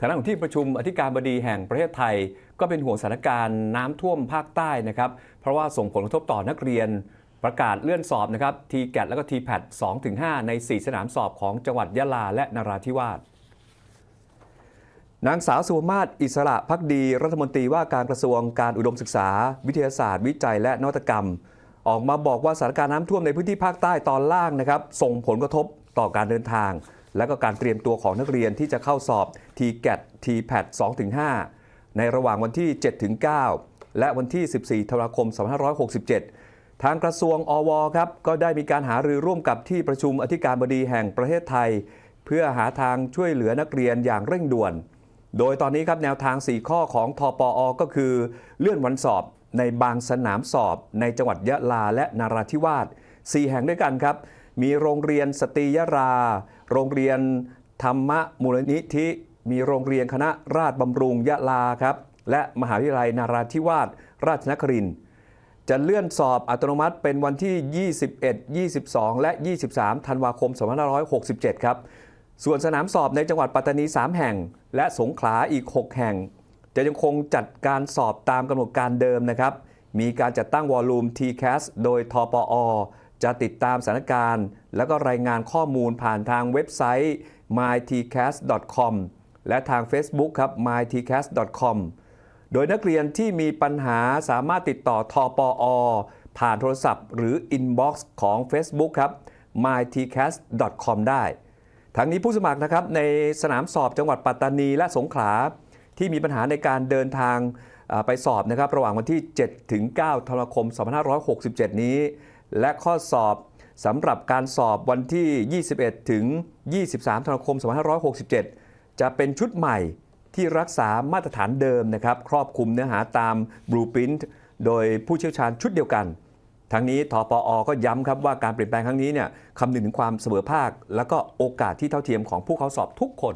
ทางด้านของที่ประชุมอธิการบดีแห่งประเทศไทย ก็เป็นห่วงสถานการณ์น้ำท่วมภาคใต้นะครับ เพราะว่าส่งผลกระทบต่อนักเรียน ประกาศเลื่อนสอบนะครับ t g a t แล้วก็ t p a t 2-5ใน 4 สนามสอบของจังหวัดยะลาและนราธิวาสนางสาวสุมาศอิสระพักดี รัฐมนตรีว่าการกระทรวงการอุดมศึกษา วิทยาศาสตร์ วิจัยและนวัตกรรม ออกมาบอกว่าสถานการณ์น้ำท่วมในพื้นที่ภาคใต้ตอนล่างนะครับ ส่งผลกระทบต่อการเดินทาง และก็การเตรียมตัวของนักเรียนที่จะเข้าสอบ t g a t t p a t 2-5 ในระหว่างวันที่ 7-9 และวันที่ 14 ธันวาคม 2567 ทางกระทรวงอวครับก็ได้มีการหารือร่วมกับที่ประชุมอธิการบดีแห่งประเทศไทย เพื่อหาทางช่วยเหลือนักเรียนอย่างเร่งด่วน โดยตอนนี้ครับแนวทาง 4 ข้อของทปอ ก็คือ เลื่อนวันสอบในบางสนามสอบในจังหวัดยะลาและนาราธิวาส4แห่งด้วยกันครับ มีโรงเรียนสตรียรา โรงเรียนธรรมมูลนิธิ มีโรงเรียนคณะราชบำรุงยะลาครับ และมหาวิทยาลัยนาราธิวาสราชนครินทร์จะเลื่อนสอบอัตโนมัติเป็นวันที่ 21 22 และ 23 ธันวาคม 2567 ครับ ส่วนสนามสอบในจังหวัดปัตตานี 3 แห่ง และสงขลาอีก 6 แห่ง จะยังคงจัดการสอบตามกำหนดการเดิมนะครับ มีการจัดตั้งวอลลุ่ม TCAS โดยทปอ จะติดตามสถานการณ์ แล้วก็รายงานข้อมูลผ่านทางเว็บไซต์ mytcast.com และทาง Facebook ครับ mytcast.com โดยนักเรียนที่มีปัญหาสามารถติดต่อทอปอ ผ่านโทรศัพท์ หรือ inbox ของ Facebook ครับ mytcast.com ได้ ทั้งนี้ผู้สมัครนะครับในสนามสอบจังหวัดปัตตานีและสงขลา ที่มีปัญหาในการเดินทางไปสอบนะครับ ระหว่างวันที่ 7 ถึง 9 ธันวาคม 2567 นี้ และข้อสอบสำหรับการสอบวันที่ 21 ถึง 23 ธันวาคม 2567 จะเป็นชุดใหม่ที่รักษามาตรฐานเดิมนะครับ ครอบคลุมเนื้อหาตาม Blueprint โดยผู้เชี่ยวชาญชุดเดียวกัน ทั้งนี้ทปอ ก็ย้ำครับว่าการเปลี่ยนแปลงครั้งนี้เนี่ยคำนึงถึงความเสมอภาค และก็โอกาสที่เท่าเทียมของผู้เข้าสอบทุกคน